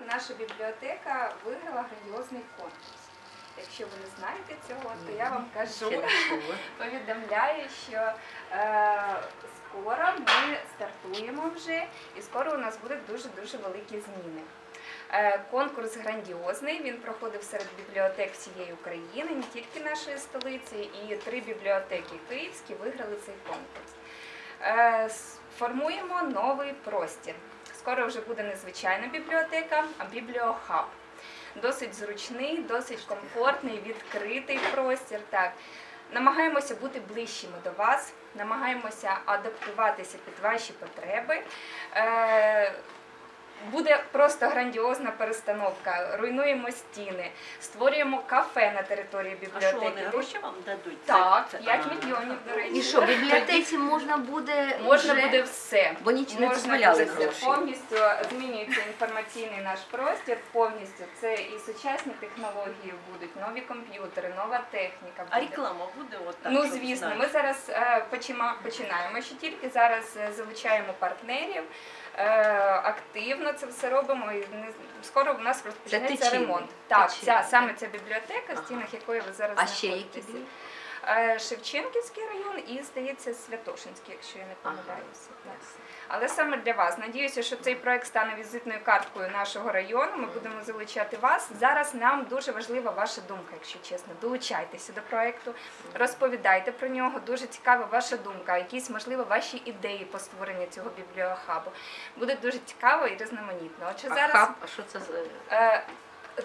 наша бібліотека виграла грандіозний конкурс. Якщо ви не знаєте цього, то я вам кажу, повідомляю, що е, скоро ми стартуємо вже, і скоро у нас будуть дуже-дуже великі зміни. Е, Конкурс грандіозний. Він проходив серед бібліотек всієї України, не тільки нашої столиці, і три бібліотеки київські виграли цей конкурс. Е, Формуємо новий простір. Скоро вже буде не звичайна бібліотека, а бібліохаб. Досить зручний, досить комфортний, відкритий простір. Так. Намагаємося бути ближчими до вас, намагаємося адаптуватися під ваші потреби. Буде просто грандіозна перестановка. Руйнуємо стіни, створюємо кафе на території А що вони бібліотеки. гроші вам дадуть? Так, Це- 5 мільйонів, до речі. І що, в бібліотеці можна буде Можна вже- буде все. Бо ніч не дозволяли гроші. Повністю змінюється інформаційний наш простір. Повністю це і сучасні технології будуть, нові комп'ютери, нова техніка. А реклама буде от так? Ну звісно, ми зараз е, починаємо ще тільки зараз е, залучаємо партнерів. е, Активно це все робимо і не- скоро у нас розпочнеться Тичини. ремонт. Так, ця саме ця бібліотека, в стінах якої ви зараз А ще які знаходитеся. Е, Шевченківський район і здається Святошинський, якщо я не помиляюся. Так. Але саме для вас. Надіюся, що цей проект стане візитною карткою нашого району. Ми будемо залучати вас. Зараз нам дуже важлива ваша думка, якщо чесно. Долучайтеся до проекту, розповідайте про нього. Дуже цікава ваша думка, якісь можливо ваші ідеї по створенню цього бібліохабу. Буде дуже цікаво і різноманітно. Отже, А зараз хаб, а що це за Е,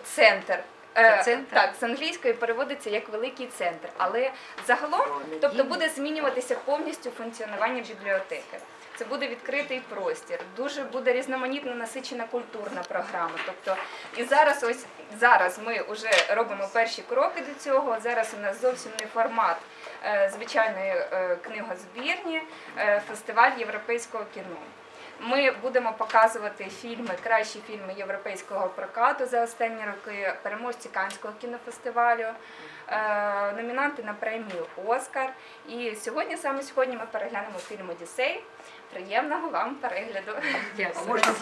центр. Це Е, центр? Так, з англійської переводиться як великий центр, але загалом, тобто буде змінюватися повністю функціонування бібліотеки. Це буде відкритий простір, дуже буде різноманітно насичена культурна програма. Тобто, і зараз, ось зараз ми вже робимо перші кроки до цього. Зараз у нас зовсім не формат е, звичайної е, книгозбірні, фестиваль європейського кіно. Ми будемо показувати фільми, кращі фільми європейського прокату за останні роки, переможці Канського кінофестивалю, е, номінанти на премію Оскар. І сьогодні, саме сьогодні, ми переглянемо фільм Одіссей. Приємного вам перегляду. Дякую. Можна